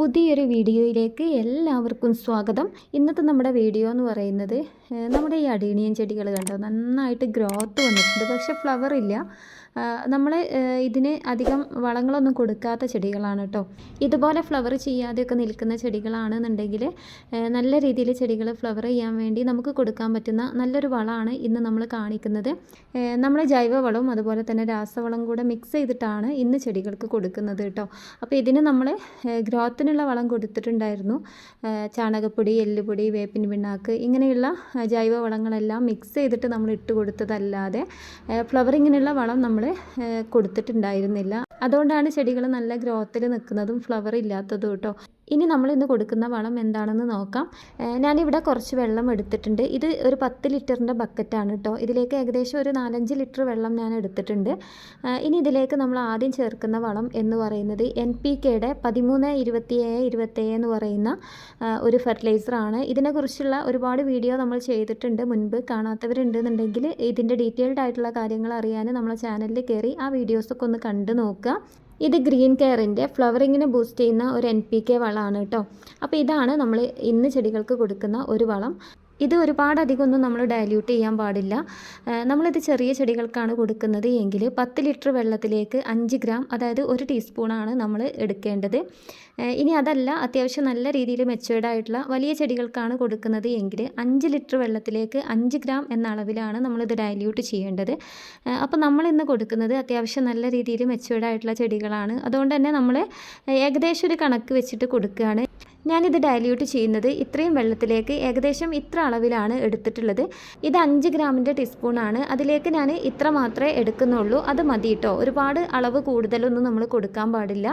പുതിയൊരു വീഡിയോയിലേക്ക് എല്ലാവർക്കും സ്വാഗതം. ഇന്നത്തെ നമ്മുടെ വീഡിയോ എന്ന് പറയുന്നത് നമ്മുടെ ഈ അടീനിയൻ ചെടികൾ കണ്ടോ? നന്നായിട്ട് ഗ്രോത്ത് വന്നിട്ടുണ്ട്. പക്ഷെ ഫ്ലവർ ഇല്ല നമ്മൾ ഇതിന് അധികം വളങ്ങളൊന്നും കൊടുക്കാത്ത ചെടികളാണ് കേട്ടോ ഇതുപോലെ ഫ്ലവർ ചെയ്യാതെയൊക്കെ നിൽക്കുന്ന ചെടികളാണെന്നുണ്ടെങ്കിൽ നല്ല രീതിയിൽ ചെടികൾ ഫ്ലവർ ചെയ്യാൻ വേണ്ടി നമുക്ക് കൊടുക്കാൻ പറ്റുന്ന നല്ലൊരു വളമാണ് ഇന്ന് നമ്മൾ കാണിക്കുന്നത്. നമ്മൾ ജൈവവളവും അതുപോലെ തന്നെ രാസവളം കൂടെ മിക്സ് ചെയ്തിട്ടാണ് ഇന്ന് ചെടികൾക്ക് കൊടുക്കുന്നത് കേട്ടോ അപ്പോൾ ഇതിന് നമ്മൾ ഗ്രോത്തിനുള്ള വളം കൊടുത്തിട്ടുണ്ടായിരുന്നു. ചാണകപ്പൊടി എല്ലുപൊടി വേപ്പിൻ പിണ്ണാക്ക് ഇങ്ങനെയുള്ള ജൈവവളങ്ങളെല്ലാം ജൈവ വളങ്ങളെല്ലാം മിക്സ് ചെയ്തിട്ട് നമ്മൾ ഇട്ട് കൊടുത്തതല്ലാതെ ഫ്ലവറിങ്ങിനുള്ള വളം നമ്മൾ കൊടുത്തിട്ടുണ്ടായിരുന്നില്ല. അതുകൊണ്ടാണ് ചെടികൾ നല്ല ഗ്രോത്തിൽ നിൽക്കുന്നതും ഫ്ലവർ ഇല്ലാത്തതും കേട്ടോ ഇനി നമ്മൾ ഇന്ന് കൊടുക്കുന്ന വളം എന്താണെന്ന് നോക്കാം. ഞാനിവിടെ കുറച്ച് വെള്ളം എടുത്തിട്ടുണ്ട്. ഇത് ഒരു പത്ത് ലിറ്ററിന്റെ ബക്കറ്റാണ് കേട്ടോ ഇതിലേക്ക് ഏകദേശം ഒരു നാലഞ്ച് ലിറ്റർ വെള്ളം ഞാൻ എടുത്തിട്ടുണ്ട്. ഇനി ഇതിലേക്ക് നമ്മൾ ആദ്യം ചേർക്കുന്ന വളം എന്ന് പറയുന്നത് എൻ പി കെയുടെ പതിമൂന്ന് ഇരുപത്തിയേഴ് ഇരുപത്തേഴ് എന്ന് പറയുന്ന ഒരു ഫെർട്ടിലൈസറാണ് ഇതിനെക്കുറിച്ചുള്ള ഒരുപാട് വീഡിയോ നമ്മൾ ചെയ്തിട്ടുണ്ട്. മുൻപ് കാണാത്തവരുണ്ടെന്നുണ്ടെങ്കിൽ ഇതിന്റെ ഡീറ്റെയിൽഡ് ആയിട്ടുള്ള കാര്യങ്ങൾ അറിയാൻ നമ്മളെ ചാനലിൽ കയറി ആ വീഡിയോസൊക്കെ ഒന്ന് കണ്ടു നോക്കുക. ഇത് ഗ്രീൻ കെയറിന്റെ ഫ്ലവറിങ്ങിനെ ബൂസ്റ്റ് ചെയ്യുന്ന ഒരു എൻ പി കെ വളമാണ് കേട്ടോ. അപ്പോൾ ഇതാണ് നമ്മൾ ഇന്ന് ചെടികൾക്ക് കൊടുക്കുന്ന ഒരു വളം. ഇത് ഒരുപാട് അധികമൊന്നും നമ്മൾ ഡയല്യൂട്ട് ചെയ്യാൻ പാടില്ല. നമ്മളിത് ചെറിയ ചെടികൾക്കാണ് കൊടുക്കുന്നത്. എങ്കിൽ പത്ത് ലിറ്റർ വെള്ളത്തിലേക്ക് അഞ്ച് ഗ്രാം അതായത് ഒരു ടീസ്പൂണാണ് നമ്മൾ എടുക്കേണ്ടത്. ഇനി അതല്ല അത്യാവശ്യം നല്ല രീതിയിൽ മെച്ചുവേർഡ് ആയിട്ടുള്ള വലിയ ചെടികൾക്കാണ് കൊടുക്കുന്നത് എങ്കിൽ അഞ്ച് ലിറ്റർ വെള്ളത്തിലേക്ക് അഞ്ച് ഗ്രാം എന്ന അളവിലാണ് നമ്മളിത് ഡയല്യൂട്ട് ചെയ്യേണ്ടത്. അപ്പോൾ നമ്മൾ ഇന്ന് കൊടുക്കുന്നത് അത്യാവശ്യം നല്ല രീതിയിൽ മെച്ചുവേർഡ് ആയിട്ടുള്ള ചെടികളാണ്. അതുകൊണ്ട് തന്നെ നമ്മൾ ഏകദേശം ഒരു കണക്ക് വെച്ചിട്ട് കൊടുക്കുകയാണ്. ഞാനിത് ഡയല്യൂട്ട് ചെയ്യുന്നത് ഇത്രയും വെള്ളത്തിലേക്ക് ഏകദേശം ഇത്ര അളവിലാണ് എടുത്തിട്ടുള്ളത്. ഇത് അഞ്ച് ഗ്രാമിന്റെ ടീസ്പൂണാണ് അതിലേക്ക് ഞാൻ ഇത്ര മാത്രമേ എടുക്കുന്നുള്ളൂ. അത് മതി കേട്ടോ ഒരുപാട് അളവ് കൂടുതലൊന്നും നമ്മൾ കൊടുക്കാൻ പാടില്ല.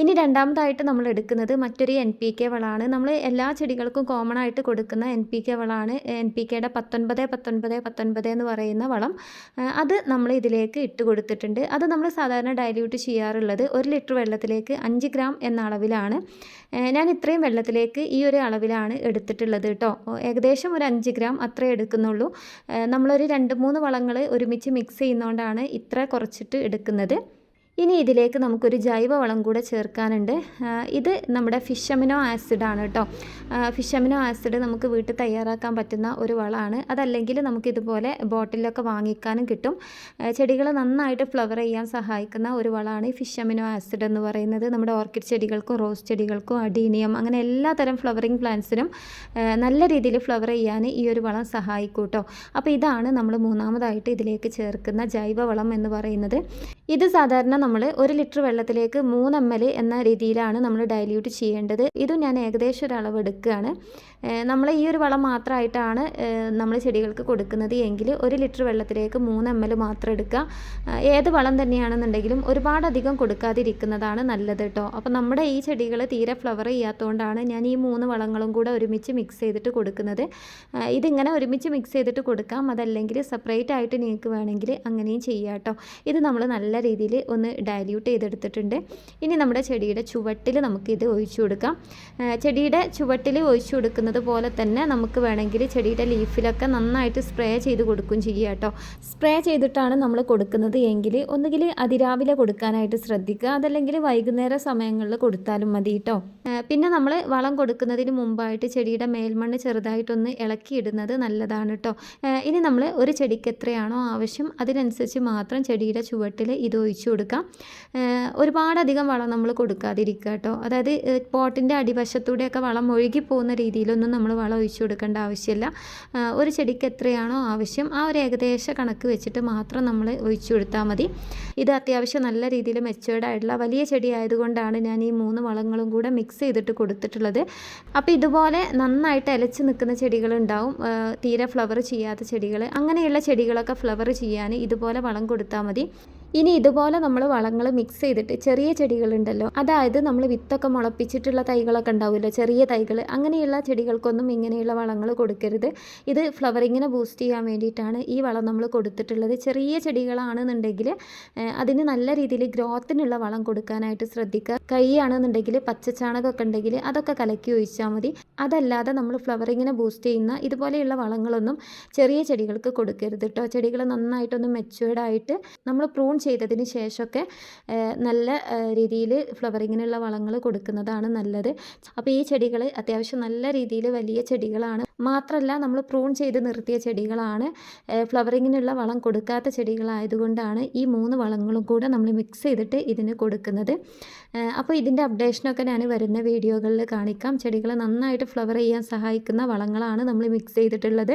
ഇനി രണ്ടാമതായിട്ട് നമ്മൾ എടുക്കുന്നത് മറ്റൊരു എൻ പി കെ വളമാണ് നമ്മൾ എല്ലാ ചെടികൾക്കും കോമൺ ആയിട്ട് കൊടുക്കുന്ന എൻ പി കെ വളമാണ് എൻ പി കെയുടെ പത്തൊൻപത് പത്തൊൻപത് പത്തൊൻപത് എന്ന് പറയുന്ന വളം. അത് നമ്മൾ ഇതിലേക്ക് ഇട്ട് കൊടുത്തിട്ടുണ്ട്. അത് നമ്മൾ സാധാരണ ഡയല്യൂട്ട് ചെയ്യാറുള്ളത് ഒരു ലിറ്റർ വെള്ളത്തിലേക്ക് അഞ്ച് ഗ്രാം എന്ന അളവിലാണ്. ഞാൻ ഇത്രയും വെള്ളത്തിലേക്ക് ഈ ഒരു അളവിലാണ് എടുത്തിട്ടുള്ളത് കേട്ടോ. ഏകദേശം ഒരു അഞ്ച് ഗ്രാം അത്രേ എടുക്കുന്നുള്ളൂ. നമ്മളൊരു രണ്ട് മൂന്ന് വളങ്ങൾ ഒരുമിച്ച് മിക്സ് ചെയ്യുന്നതുകൊണ്ടാണ് ഇത്ര കുറച്ചിട്ട് എടുക്കുന്നത്. ഇനി ഇതിലേക്ക് നമുക്കൊരു ജൈവവളം കൂടെ ചേർക്കാനുണ്ട്. ഇത് നമ്മുടെ ഫിഷ് അമിനോ ആസിഡാണ് കേട്ടോ ഫിഷ് അമിനോ ആസിഡ് നമുക്ക് വീട്ടിൽ തയ്യാറാക്കാൻ പറ്റുന്ന ഒരു വളമാണ്. അതല്ലെങ്കിൽ നമുക്കിതുപോലെ ബോട്ടിലൊക്കെ വാങ്ങിക്കാനും കിട്ടും. ചെടികൾ നന്നായിട്ട് ഫ്ലവർ ചെയ്യാൻ സഹായിക്കുന്ന ഒരു വളമാണ് ഈ ഫിഷ് അമിനോ ആസിഡ് എന്ന് പറയുന്നത്. നമ്മുടെ ഓർക്കിഡ് ചെടികൾക്കും റോസ് ചെടികൾക്കും അഡീനിയം അങ്ങനെ എല്ലാ തരം ഫ്ലവറിങ് പ്ലാന്റ്സിനും നല്ല രീതിയിൽ ഫ്ലവർ ചെയ്യാൻ ഈ ഒരു വളം സഹായിക്കും കേട്ടോ അപ്പോൾ ഇതാണ് നമ്മൾ മൂന്നാമതായിട്ട് ഇതിലേക്ക് ചേർക്കുന്ന ജൈവവളം എന്ന് പറയുന്നത്. ഇത് സാധാരണ നമ്മൾ ഒരു ലിറ്റർ വെള്ളത്തിലേക്ക് മൂന്ന് എം എൽ എന്ന രീതിയിലാണ് നമ്മൾ ഡയല്യൂട്ട് ചെയ്യേണ്ടത്. ഇതും ഞാൻ ഏകദേശം ഒരു അളവ് എടുക്കുകയാണ്. നമ്മൾ ഈ ഒരു വളം മാത്രമായിട്ടാണ് നമ്മൾ ചെടികൾക്ക് കൊടുക്കുന്നത്. എങ്കിൽ ഒരു ലിറ്റർ വെള്ളത്തിലേക്ക് മൂന്ന് എം എൽ മാത്രം എടുക്കുക. ഏത് വളം തന്നെയാണെന്നുണ്ടെങ്കിലും ഒരുപാടധികം കൊടുക്കാതിരിക്കുന്നതാണ് നല്ലത് കേട്ടോ അപ്പോൾ നമ്മുടെ ഈ ചെടികൾ തീരെ ഫ്ലവർ ചെയ്യാത്തതുകൊണ്ടാണ് ഞാൻ ഈ മൂന്ന് വളങ്ങളും കൂടെ ഒരുമിച്ച് മിക്സ് ചെയ്തിട്ട് കൊടുക്കുന്നത്. ഇതിങ്ങനെ ഒരുമിച്ച് മിക്സ് ചെയ്തിട്ട് കൊടുക്കാം. അതല്ലെങ്കിൽ സെപ്പറേറ്റ് ആയിട്ട് നിങ്ങൾക്ക് വേണമെങ്കിൽ അങ്ങനെയും ചെയ്യാം കേട്ടോ ഇത് നമ്മൾ നല്ല രീതിയിൽ ഒന്ന് ഡയല്യൂട്ട് ചെയ്തെടുത്തിട്ടുണ്ട്. ഇനി നമ്മുടെ ചെടിയുടെ ചുവട്ടിൽ നമുക്കിത് ഒഴിച്ചു കൊടുക്കാം. ചെടിയുടെ ചുവട്ടിൽ ഒഴിച്ചു കൊടുക്കുന്നത് പോലെ തന്നെ നമുക്ക് വേണമെങ്കിൽ ചെടിയുടെ ലീഫിലൊക്കെ നന്നായിട്ട് സ്പ്രേ ചെയ്ത് കൊടുക്കും ചെയ്യുക കേട്ടോ. സ്പ്രേ ചെയ്തിട്ടാണ് നമ്മൾ കൊടുക്കുന്നത് എങ്കിൽ ഒന്നുകിൽ അതിരാവിലെ കൊടുക്കാനായിട്ട് ശ്രദ്ധിക്കുക. അതല്ലെങ്കിൽ വൈകുന്നേര സമയങ്ങളിൽ കൊടുത്താലും മതി കേട്ടോ. പിന്നെ നമ്മൾ വളം കൊടുക്കുന്നതിന് മുമ്പായിട്ട് ചെടിയുടെ മേൽമണ്ണ് ചെറുതായിട്ടൊന്ന് ഇളക്കിയിടുന്നത് നല്ലതാണ് കേട്ടോ. ഇനി നമ്മൾ ഒരു ചെടിക്ക് എത്രയാണോ ആവശ്യം അതിനനുസരിച്ച് മാത്രം ചെടിയുടെ ചുവട്ടിൽ ഇത് ഒഴിച്ചു കൊടുക്കാം. ഒരുപാടധികം വളം നമ്മൾ കൊടുക്കാതിരിക്കുക കേട്ടോ. അതായത് പോട്ടിന്റെ അടിവശത്തൂടെയൊക്കെ വളം ഒഴുകി പോകുന്ന രീതിയിലൊന്നും നമ്മൾ വളം ഒഴിച്ചു കൊടുക്കേണ്ട ആവശ്യമില്ല. ഒരു ചെടിക്ക് എത്രയാണോ ആവശ്യം ആ ഒരു ഏകദേശ കണക്ക് വെച്ചിട്ട് മാത്രം നമ്മൾ ഒഴിച്ചു കൊടുത്താൽ മതി. ഇത് അത്യാവശ്യം നല്ല രീതിയിൽ മെച്ചുവേർഡ് ആയിട്ടുള്ള വലിയ ചെടി ആയതുകൊണ്ടാണ് ഞാൻ ഈ മൂന്ന് വളങ്ങളും കൂടെ മിക്സ് ചെയ്തിട്ട് കൊടുത്തിട്ടുള്ളത്. അപ്പോൾ ഇതുപോലെ നന്നായിട്ട് ഇലച്ച് നിൽക്കുന്ന ചെടികളുണ്ടാവും തീരെ ഫ്ലവർ ചെയ്യാത്ത ചെടികൾ അങ്ങനെയുള്ള ചെടികളൊക്കെ ഫ്ലവർ ചെയ്യാൻ ഇതുപോലെ വളം കൊടുത്താൽ മതി. ഇനി ഇതുപോലെ നമ്മൾ വളങ്ങൾ മിക്സ് ചെയ്തിട്ട് ചെറിയ ചെടികളുണ്ടല്ലോ. അതായത് നമ്മൾ വിത്തൊക്കെ മുളപ്പിച്ചിട്ടുള്ള തൈകളൊക്കെ ഉണ്ടാവുമല്ലോ ചെറിയ തൈകൾ അങ്ങനെയുള്ള ചെടികൾക്കൊന്നും ഇങ്ങനെയുള്ള വളങ്ങൾ കൊടുക്കരുത്. ഇത് ഫ്ലവറിങ്ങിനെ ബൂസ്റ്റ് ചെയ്യാൻ വേണ്ടിയിട്ടാണ് ഈ വളം നമ്മൾ കൊടുത്തിട്ടുള്ളത്. ചെറിയ ചെടികളാണെന്നുണ്ടെങ്കിൽ അതിന് നല്ല രീതിയിൽ ഗ്രോത്തിനുള്ള വളം കൊടുക്കാനായിട്ട് ശ്രദ്ധിക്കുക. കൈയാണെന്നുണ്ടെങ്കിൽ പച്ചച്ചാണകമൊക്കെ ഉണ്ടെങ്കിൽ അതൊക്കെ കലക്കി ഒഴിച്ചാൽ മതി. അതല്ലാതെ നമ്മൾ ഫ്ലവറിങ്ങിനെ ബൂസ്റ്റ് ചെയ്യുന്ന ഇതുപോലെയുള്ള വളങ്ങളൊന്നും ചെറിയ ചെടികൾക്ക് കൊടുക്കരുത് കേട്ടോ ചെടികൾ നന്നായിട്ടൊന്ന് മെച്ചുവേർഡായിട്ട് നമ്മൾ പ്രൂൺ ചെയ്തതിന് ശേഷമൊക്കെ നല്ല രീതിയിൽ ഫ്ലവറിങ്ങിനുള്ള വളങ്ങൾ കൊടുക്കുന്നതാണ് നല്ലത്. അപ്പോൾ ഈ ചെടികൾ അത്യാവശ്യം നല്ല രീതിയിൽ വലിയ ചെടികളാണ്. മാത്രമല്ല നമ്മൾ പ്രൂൺ ചെയ്ത് നിർത്തിയ ചെടികളാണ്. ഫ്ലവറിങ്ങിനുള്ള വളം കൊടുക്കാത്ത ചെടികളായതുകൊണ്ടാണ് ഈ മൂന്ന് വളങ്ങളും കൂടെ നമ്മൾ മിക്സ് ചെയ്തിട്ട് ഇതിന് കൊടുക്കുന്നത്. അപ്പോൾ ഇതിന്റെ അപ്ഡേഷനൊക്കെ ഞാൻ വരുന്ന വീഡിയോകളിൽ കാണിക്കാം. ചെടികളെ നന്നായിട്ട് ഫ്ലവർ ചെയ്യാൻ സഹായിക്കുന്ന വളങ്ങളാണ് നമ്മൾ മിക്സ് ചെയ്തിട്ടുള്ളത്.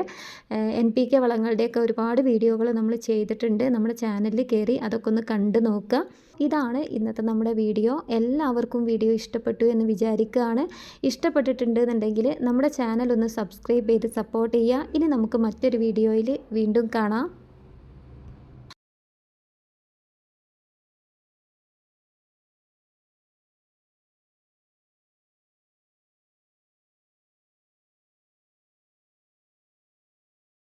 എൻ പി കെ വളങ്ങളുടെയൊക്കെ ഒരുപാട് വീഡിയോകൾ നമ്മൾ ചെയ്തിട്ടുണ്ട്. നമ്മുടെ ചാനലിൽ കയറി അതൊക്കെ ഒന്ന് കണ്ടു നോക്കുക. ഇതാണ് ഇന്നത്തെ നമ്മുടെ വീഡിയോ. എല്ലാവർക്കും വീഡിയോ ഇഷ്ടപ്പെട്ടു എന്ന് വിചാരിക്കുകയാണ്. ഇഷ്ടപ്പെട്ടിട്ടുണ്ട് എന്നുണ്ടെങ്കിൽ നമ്മുടെ ചാനൽ ഒന്ന് സബ്സ്ക്രൈബ് ചെയ്ത് സപ്പോർട്ട് ചെയ്യുക. ഇനി നമുക്ക് മറ്റൊരു വീഡിയോയിൽ വീണ്ടും കാണാം.